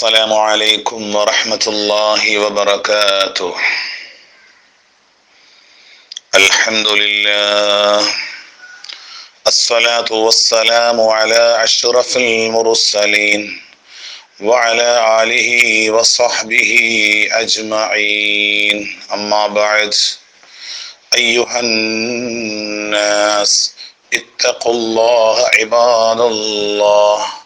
السلام عليكم ورحمة الله وبركاته. الحمد لله. الصلاة والسلام على أشرف المرسلين وعلى آله وصحبه أجمعين. أما بعد أيها الناس اتقوا الله عباد الله.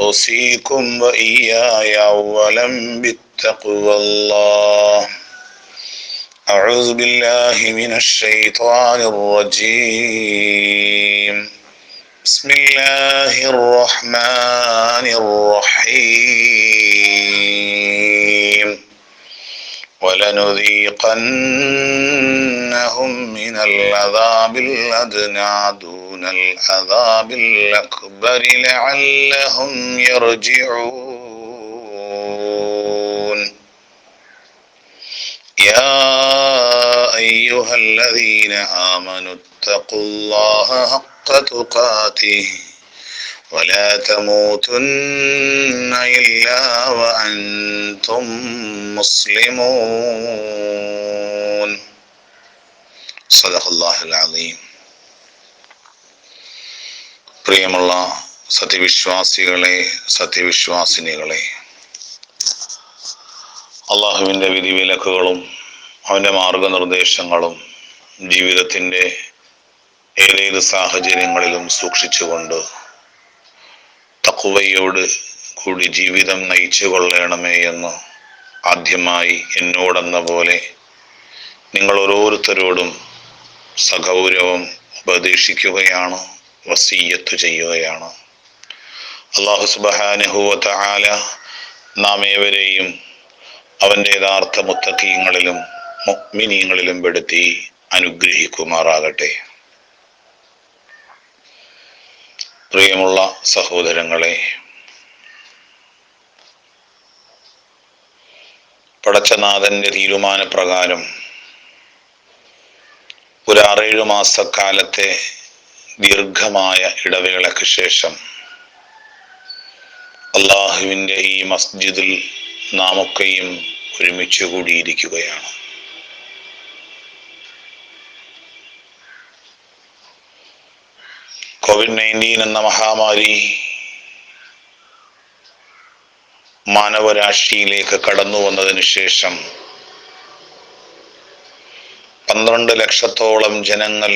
أوصيكم وإياي أولا بالتقوى الله. أعوذ بالله من الشيطان الرجيم. بسم الله الرحمن الرحيم. ولنذيقنهم من العذاب الأدنى دون العذاب الأكبر لعلهم يرجعون. يا أيها الذين آمنوا اتقوا الله حق تقاته. ولا تموتن إلا وأنتم مسلمون صدق الله العظيم പ്രിയമുള്ള സത്യവിശ്വാസികളെ സത്യവിശ്വാസിനികളെ അള്ളാഹുവിൻ്റെ വിധിവിലക്കുകളും അവൻ്റെ മാർഗനിർദ്ദേശങ്ങളും ജീവിതത്തിൻ്റെ ഏതേത് സാഹചര്യങ്ങളിലും സൂക്ഷിച്ചുകൊണ്ട് തക്കുവയോട് കൂടി ജീവിതം നയിച്ചു കൊള്ളണമേ എന്ന് ആദ്യമായി എന്നോടെന്ന പോലെ നിങ്ങൾ ഓരോരുത്തരോടും സഗൗരവം ഉപദേശിക്കുകയാണ് വസീയത്ത് ചെയ്യുകയാണ്. അള്ളാഹു സുബഹാനുഹൂവത്ത ആല നാം ഏവരെയും അവന്റെ യഥാർത്ഥ മുത്തക്കീങ്ങളിലും മുഗ്മിനീങ്ങളിലും പെടുത്തി അനുഗ്രഹിക്കുമാറാകട്ടെ. പ്രിയമുള്ള സഹോദരങ്ങളെ പടച്ചനാഥന്റെ തീരുമാനപ്രകാരം ഒരു ആറേഴു മാസക്കാലത്തെ ദീർഘമായ ഇടവേളയ്ക്ക് ശേഷം അള്ളാഹുവിന്റെ ഈ മസ്ജിദിൽ നാമൊക്കെയും ഒരുമിച്ച് കൂടിയിരിക്കുകയാണ്. കോവിഡ് നയന്റീൻ എന്ന മഹാമാരി മാനവരാശിയിലേക്ക് കടന്നു വന്നതിന് ശേഷം പന്ത്രണ്ട് ലക്ഷത്തോളം ജനങ്ങൾ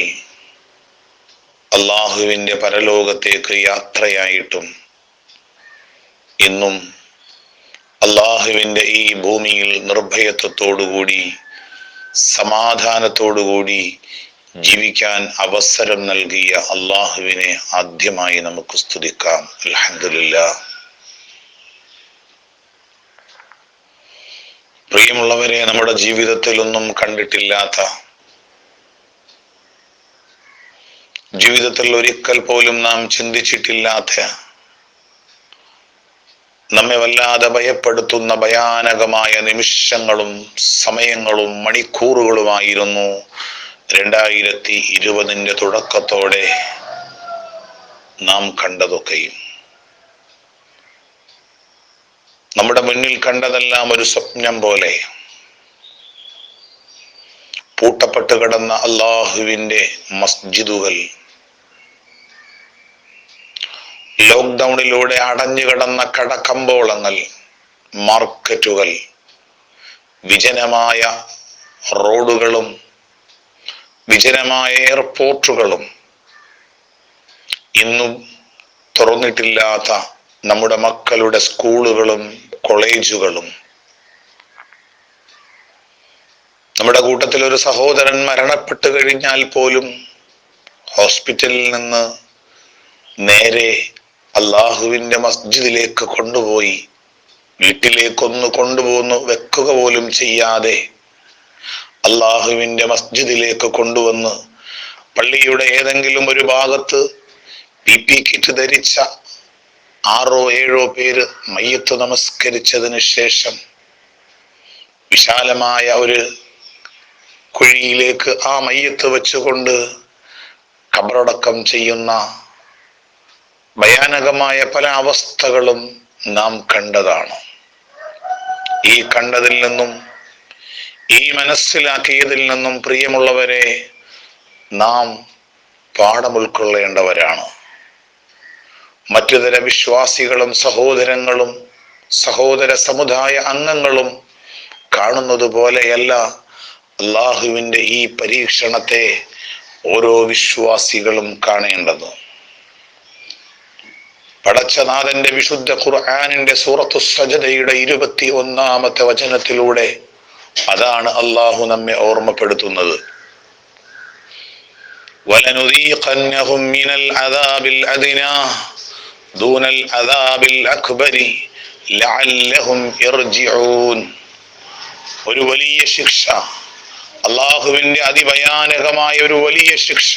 അള്ളാഹുവിന്റെ പരലോകത്തേക്ക് യാത്രയായിട്ടും ഇന്നും അള്ളാഹുവിന്റെ ഈ ഭൂമിയിൽ നിർഭയത്വത്തോടുകൂടി സമാധാനത്തോടുകൂടി ജീവിക്കാൻ അവസരം നൽകിയ അള്ളാഹുവിനെ ആദ്യമായി നമുക്ക് സ്തുതിക്കാം. അലഹമില്ല പ്രിയമുള്ളവരെ നമ്മുടെ ജീവിതത്തിലൊന്നും കണ്ടിട്ടില്ലാത്ത ജീവിതത്തിൽ ഒരിക്കൽ പോലും നാം ചിന്തിച്ചിട്ടില്ലാത്ത നമ്മെ വല്ലാതെ ഭയപ്പെടുത്തുന്ന ഭയാനകമായ നിമിഷങ്ങളും സമയങ്ങളും മണിക്കൂറുകളുമായിരുന്നു രണ്ടായിരത്തി ഇരുപതിന്റെ തുടക്കത്തോടെ നാം കണ്ടതൊക്കെയും. നമ്മുടെ മുന്നിൽ കണ്ടതെല്ലാം ഒരു സ്വപ്നം പോലെ. പൂട്ടപ്പെട്ട് കിടന്ന അള്ളാഹുവിന്റെ മസ്ജിദുകൾ. ലോക്ക്ഡൗണിലൂടെ അടഞ്ഞു കിടന്ന കടക്കമ്പോളങ്ങൾ മാർക്കറ്റുകൾ വിജനമായ റോഡുകളും വിജനമായ എയർപോർട്ടുകളും ഇന്നും തുറന്നിട്ടില്ലാത്ത നമ്മുടെ മക്കളുടെ സ്കൂളുകളും കോളേജുകളും. നമ്മുടെ കൂട്ടത്തിൽ ഒരു സഹോദരൻ മരണപ്പെട്ട് കഴിഞ്ഞാൽ പോലും ഹോസ്പിറ്റലിൽ നിന്ന് നേരെ അള്ളാഹുവിന്റെ മസ്ജിദിലേക്ക് കൊണ്ടുപോയി വീട്ടിലേക്കൊന്ന് കൊണ്ടുപോകുന്നു വെക്കുക പോലും ചെയ്യാതെ അള്ളാഹുവിന്റെ മസ്ജിദിലേക്ക് കൊണ്ടുവന്ന് പള്ളിയുടെ ഏതെങ്കിലും ഒരു ഭാഗത്ത് പി പി കിറ്റ് ധരിച്ച ആറോ ഏഴോ പേര് മയ്യത്ത് നമസ്കരിച്ചതിന് ശേഷം വിശാലമായ ഒരു കുഴിയിലേക്ക് ആ മയ്യത്ത് വെച്ചുകൊണ്ട് കബറടക്കം ചെയ്യുന്ന ഭയാനകമായ പല അവസ്ഥകളും നാം കണ്ടതാണ്. ഈ കണ്ടതിൽ നിന്നും ഈ മനസ്സിലാക്കിയതിൽ നിന്നും പ്രിയമുള്ളവരെ നാം പാഠം ഉൾക്കൊള്ളേണ്ടവരാണ്. മറ്റു വിശ്വാസികളും സഹോദരങ്ങളും സഹോദര സമുദായ അംഗങ്ങളും കാണുന്നത് പോലെയല്ല അള്ളാഹുവിന്റെ ഈ പരീക്ഷണത്തെ ഓരോ വിശ്വാസികളും കാണേണ്ടത്. പടച്ചനാഥന്റെ വിശുദ്ധ ഖുർആാനിന്റെ സൂറത്തു സജതയുടെ ഇരുപത്തി ഒന്നാമത്തെ വചനത്തിലൂടെ അതാണ് അള്ളാഹു നമ്മെ ഓർമ്മപ്പെടുത്തുന്നത് ولنذيقنهم من العذاب الأدنى دون العذاب الأكبر لعلهم يرجعون ഒരു വലിയ ശിക്ഷ അള്ളാഹുവിന്റെ അതിഭയാനകമായ ഒരു വലിയ ശിക്ഷ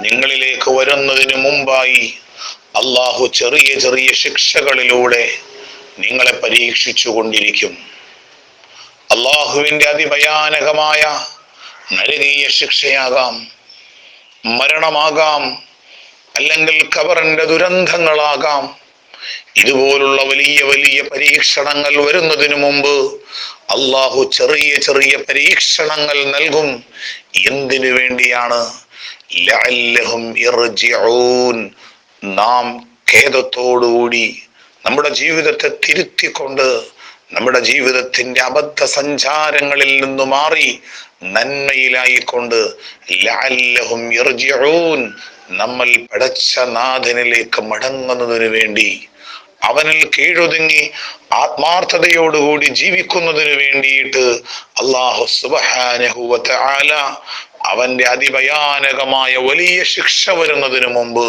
നിങ്ങളിലേക്ക് വരുന്നതിന് മുമ്പായി അള്ളാഹു ചെറിയ ചെറിയ ശിക്ഷകളിലൂടെ നിങ്ങളെ പരീക്ഷിച്ചു കൊണ്ടിരിക്കും അള്ളാഹുവിന്റെ അതിഭയാനകമായ നരകീയ ശിക്ഷയാകാം മരണമാകാം അല്ലെങ്കിൽ കബറിന്റെ ദുരന്തങ്ങളാകാം. ഇതുപോലുള്ള വലിയ വലിയ പരീക്ഷണങ്ങൾ വരുന്നതിനു മുമ്പ് അള്ളാഹു ചെറിയ ചെറിയ പരീക്ഷണങ്ങൾ നൽകും. എന്തിനു വേണ്ടിയാണ്? നാം ഖേദത്തോടുകൂടി നമ്മുടെ ജീവിതത്തെ തിരുത്തിക്കൊണ്ട് നമ്മുടെ ജീവിതത്തിന്റെ അബദ്ധ സഞ്ചാരങ്ങളിൽ നിന്ന് മാറി നന്മയിലായിക്കൊണ്ട് ലഅല്ലഹും യർജിഊൻ. നമ്മൾ പടച്ച നാഥനിലേക്ക് മടങ്ങുന്നതിന് വേണ്ടി അവനിൽ കീഴൊതുങ്ങി ആത്മാർത്ഥതയോടുകൂടി ജീവിക്കുന്നതിന് വേണ്ടിയിട്ട് അള്ളാഹു സുബഹാനഹുവ അവന്റെ അതിഭയാനകമായ വലിയ ശിക്ഷ വരുന്നതിനു മുമ്പ്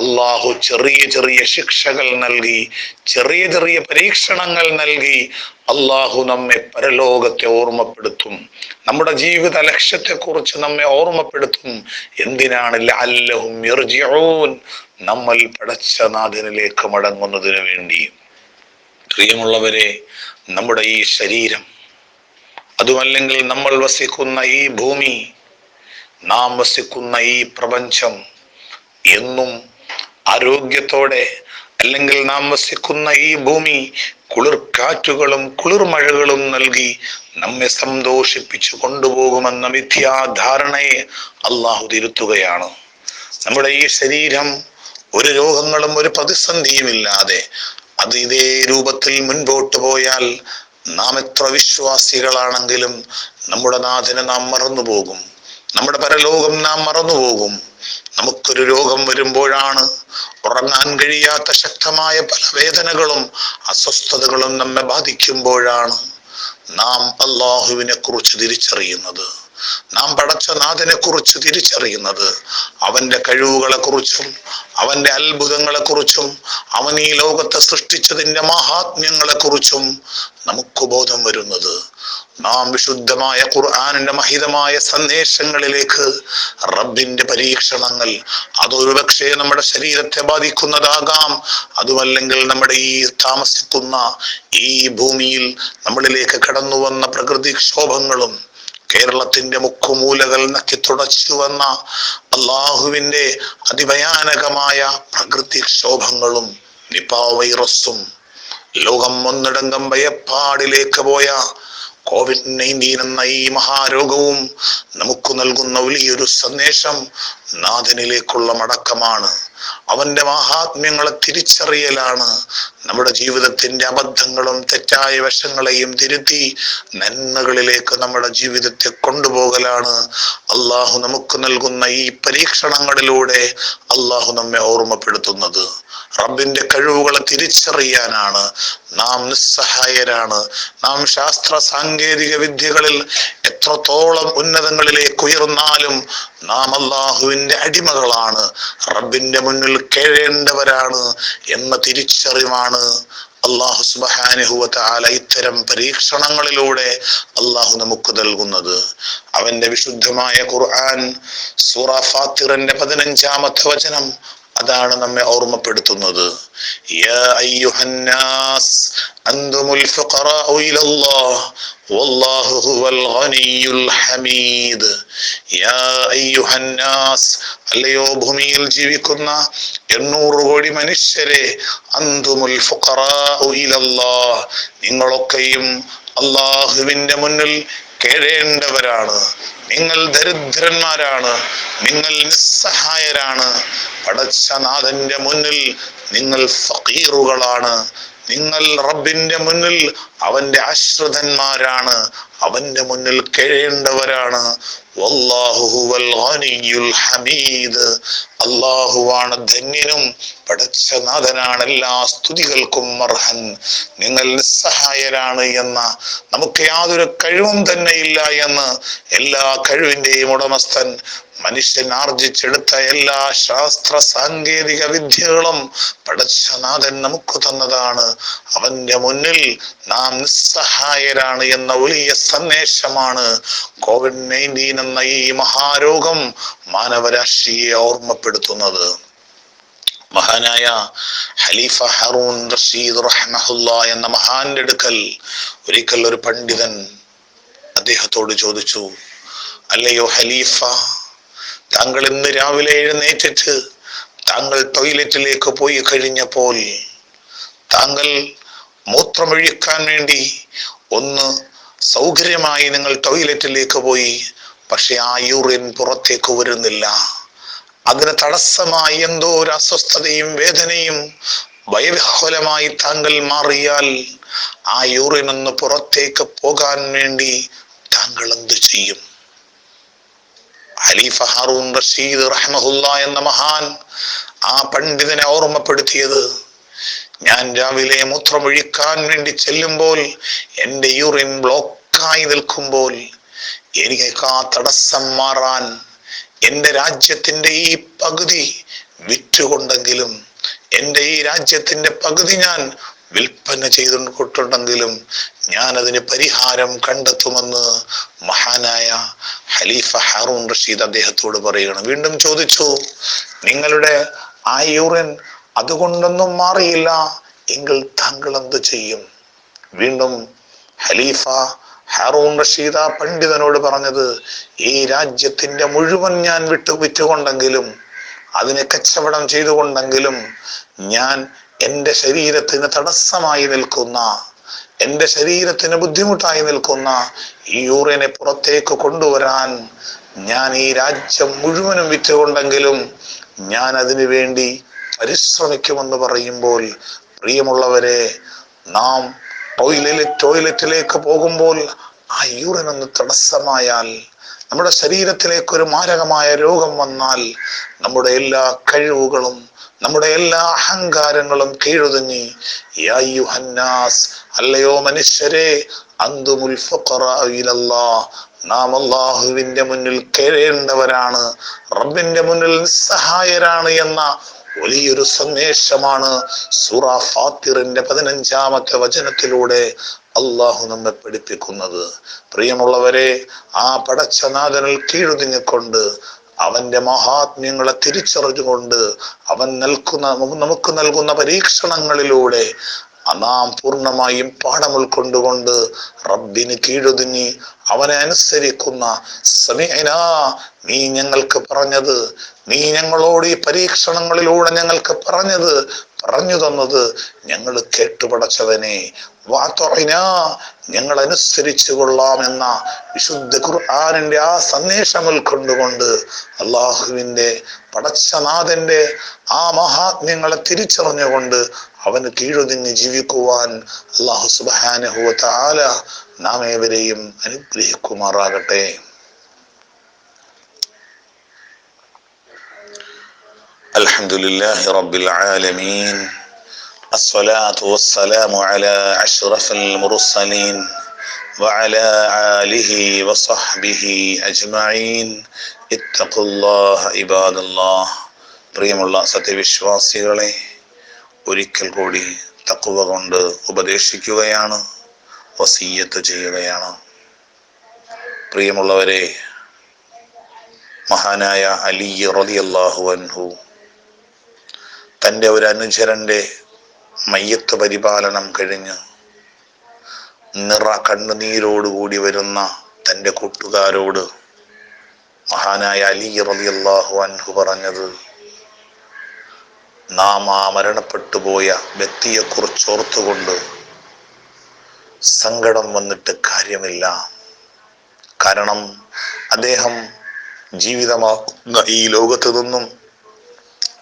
അള്ളാഹു ചെറിയ ചെറിയ ശിക്ഷകൾ നൽകി ചെറിയ ചെറിയ പരീക്ഷണങ്ങൾ നൽകി അള്ളാഹു നമ്മെ പരലോകത്തെ ഓർമ്മപ്പെടുത്തും. നമ്മുടെ ജീവിത ലക്ഷ്യത്തെ കുറിച്ച് നമ്മെ ഓർമ്മപ്പെടുത്തും. എന്തിനാണ് യർജിഊൻ? നമ്മൾ പടച്ച നാഥനിലേക്ക് മടങ്ങുന്നതിന് വേണ്ടി. പ്രിയമുള്ളവരെ നമ്മുടെ ഈ ശരീരം അതുമല്ലെങ്കിൽ നമ്മൾ വസിക്കുന്ന ഈ ഭൂമി നാം വസിക്കുന്ന ഈ പ്രപഞ്ചം എന്നും ആരോഗ്യത്തോടെ അല്ലെങ്കിൽ നാം വസിക്കുന്ന ഈ ഭൂമി കുളിർക്കാറ്റുകളും കുളിർമഴകളും നൽകി നമ്മെ സന്തോഷിപ്പിച്ചു കൊണ്ടുപോകുമെന്ന മിഥ്യാധാരണയെ അള്ളാഹു തിരുത്തുകയാണ്. നമ്മുടെ ഈ ശരീരം ഒരു രോഗങ്ങളും ഒരു പ്രതിസന്ധിയും ഇല്ലാതെ അത് ഇതേ രൂപത്തിൽ മുൻപോട്ട് പോയാൽ നാം എത്ര വിശ്വാസികളാണെങ്കിലും നമ്മുടെ നാഥനെ നാം മറന്നുപോകും. നമ്മുടെ പരലോകം നാം മറന്നുപോകും. നമുക്കൊരു രോഗം വരുമ്പോഴാണ് ഉറങ്ങാൻ കഴിയാത്ത ശക്തമായ പല വേദനകളും അസ്വസ്ഥതകളും നമ്മെ ബാധിക്കുമ്പോഴാണ് നാം അള്ളാഹുവിനെ കുറിച്ച് തിരിച്ചറിയുന്നത്. നാം പടച്ച നാഥനെ കുറിച്ച് തിരിച്ചറിയുന്നത് അവന്റെ കഴിവുകളെ കുറിച്ചും അവന്റെ അത്ഭുതങ്ങളെ കുറിച്ചും അവൻ ഈ ലോകത്തെ സൃഷ്ടിച്ചതിന്റെ മഹാത്മ്യങ്ങളെ കുറിച്ചും നമുക്ക് ബോധം വരുന്നത്. നാം വിശുദ്ധമായ ഖുർആാനിന്റെ മഹിതമായ സന്ദേശങ്ങളിലേക്ക് റബ്ബിന്റെ പരീക്ഷണങ്ങൾ അതൊരു പക്ഷേ നമ്മുടെ ശരീരത്തെ ബാധിക്കുന്നതാകാം. അതുമല്ലെങ്കിൽ നമ്മുടെ ഈ താമസിക്കുന്ന ഈ ഭൂമിയിൽ നമ്മളിലേക്ക് കടന്നു വന്ന പ്രകൃതിക്ഷോഭങ്ങളും കേരളത്തിന്റെ മുക്കുമൂലകൾ നക്കി തുടച്ചു വന്ന അള്ളാഹുവിന്റെ അതിഭയാനകമായ പ്രകൃതിക്ഷോഭങ്ങളും നിപ വൈറസും ലോകം ഒന്നിടങ്കം ഭയപ്പാടിലേക്ക് പോയ കോവിഡ് നയന്റീൻ എന്ന ഈ മഹാരോഗവും നമുക്ക് നൽകുന്ന വലിയൊരു സന്ദേശം നാഥനിലേക്കുള്ള മടക്കമാണ്. അവന്റെ മഹാത്മ്യങ്ങളെ തിരിച്ചറിയലാണ്. നമ്മുടെ ജീവിതത്തിന്റെ അബദ്ധങ്ങളും തെറ്റായ വശങ്ങളെയും തിരുത്തി നന്മകളിലേക്ക് നമ്മുടെ ജീവിതത്തെ കൊണ്ടുപോകലാണ്. അള്ളാഹു നമുക്ക് നൽകുന്ന ഈ പരീക്ഷണങ്ങളിലൂടെ അള്ളാഹു നമ്മെ ഓർമ്മപ്പെടുത്തുന്നത്. റബ്ബിന്റെ കഴിവുകളെ തിരിച്ചറിയാനാണ് നാം നിസ്സഹായരാണ്. നാം ശാസ്ത്ര സാങ്കേതിക വിദ്യകളിൽ എത്രത്തോളം ഉന്നതങ്ങളിലേക്ക് ഉയർന്നാലും നാം അള്ളാഹുവിന്റെ അടിമകളാണ്. റബ്ബിന്റെ മുന്നിൽ കേഴേണ്ടവരാണ് എന്ന തിരിച്ചറിവാണ് അള്ളാഹു സുബാനുഹുവാല ഇത്തരം പരീക്ഷണങ്ങളിലൂടെ അള്ളാഹു നമുക്ക് നൽകുന്നത്. അവന്റെ വിശുദ്ധമായ ഖുർആൻ സൂറ ഫാത്തിറിന്റെ പതിനഞ്ചാമത്തെ വചനം അതാണ് നമ്മെ ഓർമ്മപ്പെടുത്തുന്നത്. അല്ലയോ ഭൂമിയിൽ ജീവിക്കുന്ന എണ്ണൂറ് കോടി മനുഷ്യരെ അന്തുമുൽ ഇലല്ലാഹ് നിങ്ങളൊക്കെയും അള്ളാഹുവിന്റെ മുന്നിൽ കേഴേണ്ടവരാണ് നിങ്ങൾ ദരിദ്രന്മാരാണ്. നിങ്ങൾ നിസ്സഹായരാണ്. പടച്ചനാഥന്റെ മുന്നിൽ നിങ്ങൾ ഫക്കീറുകളാണ് നിങ്ങൾ റബ്ബിന്റെ മുന്നിൽ അവന്റെ ആശ്രിതന്മാരാണ് അവന്റെ മുന്നിൽ ഹമീദ്. അള്ളാഹുവാണ് ധന്യനും പടച്ചനാഥനാണ് എല്ലാ സ്തുതികൾക്കും അർഹൻ. നിങ്ങൾ നിസ്സഹായരാണ് എന്ന നമുക്ക് യാതൊരു കഴിവും തന്നെ ഇല്ല എന്ന് എല്ലാ കഴിവിന്റെയും ഉടമസ്ഥൻ മനുഷ്യൻ ആർജിച്ചെടുത്ത എല്ലാ ശാസ്ത്ര സാങ്കേതിക വിദ്യകളും പടച്ചനാഥൻ നമുക്ക് തന്നതാണ്. അവന്റെ മുന്നിൽ നാം നിസ്സഹായരാണ് എന്ന വലിയ സന്ദേശമാണ്. കോവിഡ് നയന്റീൻ എന്ന ഈ മഹാരോഗം മാനവരാശിയെ ഓർമ്മപ്പെടുത്തുന്നത്. മഹാനായ ഖലീഫ ഹറൂൻ റഷീദ് എന്ന മഹാന്റെ അടുക്കൽ ഒരിക്കൽ ഒരു പണ്ഡിതൻ അദ്ദേഹത്തോട് ചോദിച്ചു അല്ലയോ ഖലീഫ താങ്കൾ ഇന്ന് രാവിലെ എഴുന്നേറ്റിട്ട് താങ്കൾ ടോയ്ലറ്റിലേക്ക് പോയി കഴിഞ്ഞപ്പോൾ താങ്കൾ മൂത്രമൊഴിക്കാൻ വേണ്ടി ഒന്ന് സൗകര്യമായി നിങ്ങൾ ടോയ്ലറ്റിലേക്ക് പോയി പക്ഷെ ആ യൂറിൻ പുറത്തേക്ക് വരുന്നില്ല. അതിന് തടസ്സമായി എന്തോ ഒരു അസ്വസ്ഥതയും വേദനയും ഭയവിഹ്വലമായി താങ്കൾ മാറിയാൽ ആ യൂറിൻ ഒന്ന് പുറത്തേക്ക് പോകാൻ വേണ്ടി താങ്കൾ എന്ത് ചെയ്യും? ഖലീഫ ഹാറൂൺ റഷീദ് റഹ്മഹുല്ല എന്ന മഹാൻ ആ പണ്ഡിതനെ ഓർമ്മപ്പെടുത്തിയത് ഞാൻ രാവിലെ മൂത്രമൊഴിക്കാൻ വേണ്ടി ചെല്ലുമ്പോൾ എന്റെ യൂറിൻ ബ്ലോക്കായി നിൽക്കുമ്പോൾ എനിക്ക് ആ തടസ്സം മാറാൻ എന്റെ രാജ്യത്തിന്റെ ഈ പകുതി വിറ്റുകൊണ്ടെങ്കിലും എന്റെ ഈ രാജ്യത്തിന്റെ പകുതി ഞാൻ വിൽപ്പന ചെയ്തുകൊണ്ടുണ്ടെങ്കിലും ഞാൻ അതിന് പരിഹാരം കണ്ടെത്തുമെന്ന് മഹാനായ ഖലീഫ ഹാറൂൺ റഷീദ് അദ്ദേഹത്തോട് പറയുകയാണ്. വീണ്ടും ചോദിച്ചു നിങ്ങളുടെ ആ യൂറിൻ അതുകൊണ്ടൊന്നും മാറിയില്ല. എങ്കിൽ താങ്കൾ എന്ത് ചെയ്യും? വീണ്ടും ഖലീഫ ഹാറൂൺ റഷീദ പണ്ഡിതനോട് പറഞ്ഞത് ഈ രാജ്യത്തിന്റെ മുഴുവൻ ഞാൻ വിട്ടു വിറ്റുകൊണ്ടെങ്കിലും അതിനെ കച്ചവടം ചെയ്തുകൊണ്ടെങ്കിലും ഞാൻ എന്റെ ശരീരത്തിന് തടസ്സമായി നിൽക്കുന്ന എന്റെ ശരീരത്തിന് ബുദ്ധിമുട്ടായി നിൽക്കുന്ന ഈ യൂറിനെ പുറത്തേക്ക് കൊണ്ടുവരാൻ ഞാൻ ഈ രാജ്യം മുഴുവനും വിറ്റുകൊണ്ടെങ്കിലും ഞാൻ അതിനു വേണ്ടി പരിശ്രമിക്കുമെന്ന് പറയുമ്പോൾ പ്രിയമുള്ളവരെ നാം ടോയ്ലറ്റ് ടോയ്ലറ്റിലേക്ക് പോകുമ്പോൾ ആ യൂറിനൊന്ന് തടസ്സമായാൽ നമ്മുടെ ശരീരത്തിലേക്ക് ഒരു മാരകമായ രോഗം വന്നാൽ നമ്മുടെ എല്ലാ കഴിവുകളും നമ്മുടെ എല്ലാ അഹങ്കാരങ്ങളും കീഴുതുങ്ങി. യാ യുഹന്നാസ് അല്ലയോ മനുഷ്യരെ അന്തുമുൽ നാം അള്ളാഹുവിന്റെ മുന്നിൽ കേഴേണ്ടവരാണ് റബ്ബിന്റെ മുന്നിൽ നിസ്സഹായരാണ് എന്ന വലിയൊരു സന്ദേശമാണ് സൂറ ഫാത്തിറിന്റെ പതിനഞ്ചാമത്തെ വചനത്തിലൂടെ അള്ളാഹു നമ്മെ പഠിപ്പിക്കുന്നത്. പ്രിയമുള്ളവരെ ആ പടച്ചനാഥനിൽ കീഴുതിങ്ങിക്കൊണ്ട് അവന്റെ മഹാത്മ്യങ്ങളെ തിരിച്ചറിഞ്ഞുകൊണ്ട് അവൻ നൽകുന്ന നമുക്ക് നൽകുന്ന പരീക്ഷണങ്ങളിലൂടെ നാം പൂർണമായും പാഠം ഉൾക്കൊണ്ടുകൊണ്ട് റബ്ബിന് കീഴൊതുങ്ങി അവനെ അനുസരിക്കുന്ന സമീന നീ ഞങ്ങൾക്ക് പറഞ്ഞത് നീ ഞങ്ങളോട് ഈ പരീക്ഷണങ്ങളിലൂടെ ഞങ്ങൾക്ക് പറഞ്ഞത് പറഞ്ഞു തന്നത് ഞങ്ങൾ കേട്ടുപടച്ചവനെ വാതൊറിന ഞങ്ങൾ അനുസരിച്ചു കൊള്ളാം എന്ന വിശുദ്ധ ഖുർആാനിന്റെ ആ സന്ദേശം ഉൾക്കൊണ്ടുകൊണ്ട് അള്ളാഹുവിന്റെ പടച്ചനാഥന്റെ ആ മഹാത്മ്യങ്ങളെ തിരിച്ചറിഞ്ഞുകൊണ്ട് അവന് കീഴൊതുങ്ങി ജീവിക്കുവാൻ അള്ളാഹു സുബാനഹുവ താല നാം ഏവരെയും അനുഗ്രഹിക്കുമാറാകട്ടെ. الحمد لله رب العالمين الصلاة والسلام على أشرف المرسلين وعلى آله وصحبه أجمعين اتقوا الله عباد الله പ്രിയമുള്ള സത്യവിശ്വാസികളെ ഒരിക്കൽ കൂടി തക്കുവ കൊണ്ട് ഉപദേശിക്കുകയാണ് വസീയത്ത് ചെയ്യുകയാണ് പ്രിയമുള്ളവരെ മഹാനായ അലി റളിയല്ലാഹു അൻഹു തന്റെ ഒരു അനുചരന്റെ മയ്യത്ത് പരിപാലനം കഴിഞ്ഞ് നിറ കണ്ണുനീരോടുകൂടി വരുന്ന തന്റെ കൂട്ടുകാരോട് മഹാനായ അലി റളിയല്ലാഹു അൻഹു പറഞ്ഞത് നാം ആ മരണപ്പെട്ടു പോയ വ്യക്തിയെ കുറിച്ച് ഓർത്തുകൊണ്ട് സങ്കടം വന്നിട്ട് കാര്യമില്ല. കാരണം അദ്ദേഹം ജീവിതമാകുന്ന ഈ ലോകത്ത് നിന്നും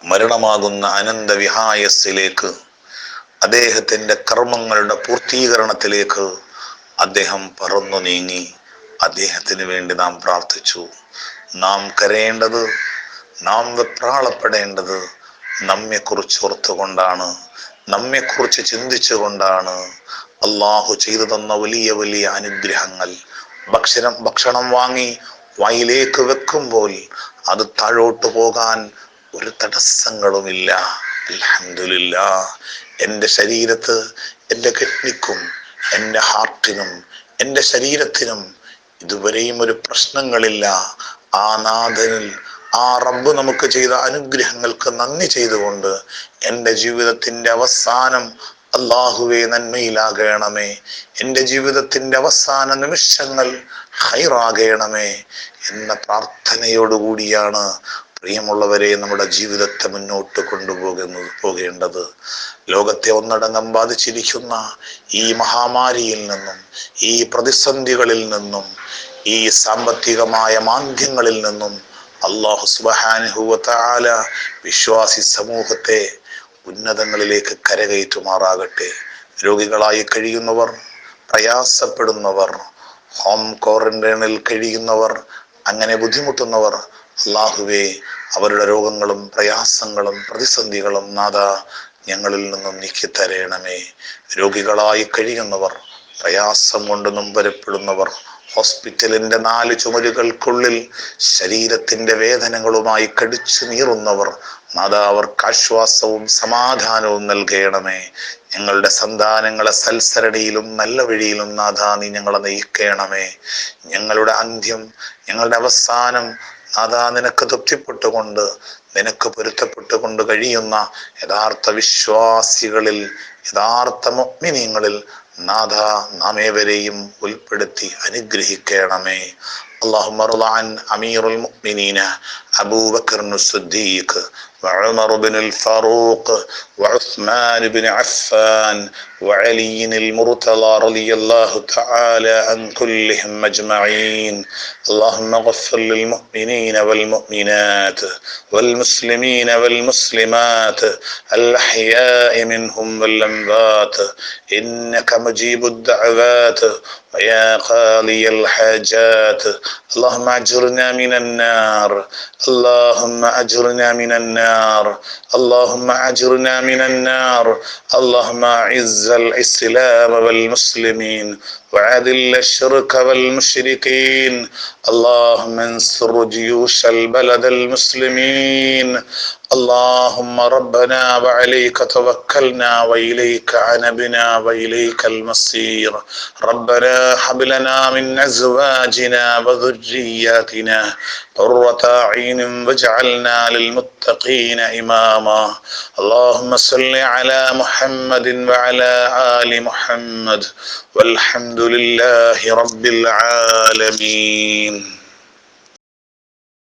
മരണമാകുന്ന അനന്ത വിഹായസിലേക്ക് അദ്ദേഹത്തിന്റെ കർമ്മങ്ങളുടെ പൂർത്തീകരണത്തിലേക്ക് അദ്ദേഹം പറന്നു നീങ്ങി. അദ്ദേഹത്തിന് വേണ്ടി നാം പ്രാർത്ഥിച്ചു. നാം കരയേണ്ടത് നാം വെപ്രാളപ്പെടേണ്ടത് നമ്മെക്കുറിച്ച് ഓർത്തുകൊണ്ടാണ് നമ്മെക്കുറിച്ച് ചിന്തിച്ചുകൊണ്ടാണ്. അള്ളാഹു ചെയ്തു തന്ന വലിയ വലിയ അനുഗ്രഹങ്ങൾ. ഭക്ഷണം ഭക്ഷണം വാങ്ങി വായിലേക്ക് വെക്കുമ്പോൾ അത് താഴോട്ട് പോകാൻ ഒരു തടസ്സങ്ങളുമില്ല. അലഹമില്ല എന്റെ ശരീരത്ത് എന്റെ കിഡ്നിക്കും എന്റെ ഹാർട്ടിനും എന്റെ ശരീരത്തിനും ഇതുവരെയും ഒരു പ്രശ്നങ്ങളില്ല. ആ നാഥനിൽ ആ റബ്ബ് നമുക്ക് ചെയ്ത അനുഗ്രഹങ്ങൾക്ക് നന്ദി ചെയ്തുകൊണ്ട് എന്റെ ജീവിതത്തിന്റെ അവസാനം അള്ളാഹുവെ നന്മയിലാകണമേ. എന്റെ ജീവിതത്തിന്റെ അവസാന നിമിഷങ്ങൾ ഹൈറാകണമേ എന്ന പ്രാർത്ഥനയോടുകൂടിയാണ് പ്രിയമുള്ളവരെ നമ്മുടെ ജീവിതത്തെ മുന്നോട്ട് കൊണ്ടുപോകുന്നത് പോകേണ്ടത്. ലോകത്തെ ഒന്നടങ്കം ബാധിച്ചിരിക്കുന്ന ഈ മഹാമാരിയിൽ നിന്നും ഈ പ്രതിസന്ധികളിൽ നിന്നും ഈ സാമ്പത്തികമായ മാന്ദ്യങ്ങളിൽ നിന്നും അള്ളാഹു സുബാനുഹുവല വിശ്വാസി സമൂഹത്തെ ഉന്നതങ്ങളിലേക്ക് കരകയറ്റുമാറാകട്ടെ. രോഗികളായി കഴിയുന്നവർ പ്രയാസപ്പെടുന്നവർ ഹോം ക്വാറന്റൈനിൽ കഴിയുന്നവർ അങ്ങനെ ബുദ്ധിമുട്ടുന്നവർ അള്ളാഹുവെ അവരുടെ രോഗങ്ങളും പ്രയാസങ്ങളും പ്രതിസന്ധികളും നാഥ ഞങ്ങളിൽ നിന്നും നീക്കി തരയണമേ രോഗികളായി കഴിയുന്നവർ പ്രയാസം കൊണ്ട് നൊമ്പരപ്പെടുന്നവർ ഹോസ്പിറ്റലിന്റെ നാല് ചുമരുകൾക്കുള്ളിൽ ശരീരത്തിന്റെ വേദനകളുമായി കടിച്ചു നീറുന്നവർ നാഥ അവർക്ക് ആശ്വാസവും സമാധാനവും നൽകണമേ. ഞങ്ങളുടെ സന്താനങ്ങളെ സൽസരണിയിലും നല്ല വഴിയിലും നാഥ നീ ഞങ്ങളെ നയിക്കണമേ. ഞങ്ങളുടെ അന്ത്യം ഞങ്ങളുടെ അവസാനം അതാ നിനക്ക് തൃപ്തിപ്പെട്ടുകൊണ്ട് നിനക്ക് പൊരുത്തപ്പെട്ടുകൊണ്ട് കഴിയുന്ന യഥാർത്ഥ വിശ്വാസികളിൽ യഥാർത്ഥ മുഗ്മിനീങ്ങളിൽ നാഥ നാമേവരെയും ഉൾപ്പെടുത്തി അനുഗ്രഹിക്കണമേ. അള്ളാഹു അമീറുൽ മുഅ്മിനീന അബൂബക്കർ സുദ്ദീഖ്. وعمر بن الفاروق وعثمان بن عفان وعلي المرتضى رضي الله تعالى عن كلهم أجمعين. اللهم اغفر للمؤمنين والمؤمنات والمسلمين والمسلمات الأحياء منهم والأموات. إنك مجيب الدعوات ويا قاضي الحاجات. اللهم أجرنا من النار. اللهم أجرنا من النار. اللهم أجرنا من النار. اللهم أعز الإسلام والمسلمين وعذل الشرك والمشركين. اللهم انصر جيوش البلد المسلمين. اللهم ربنا وعليك توكلنا وإليك عنبنا وإليك المصير. ربنا هب لنا من أزواجنا وذرياتنا قرة أعين واجعلنا للمتقين إماما. اللهم صل على محمد وعلى آل محمد. والحمد لله رب العالمين.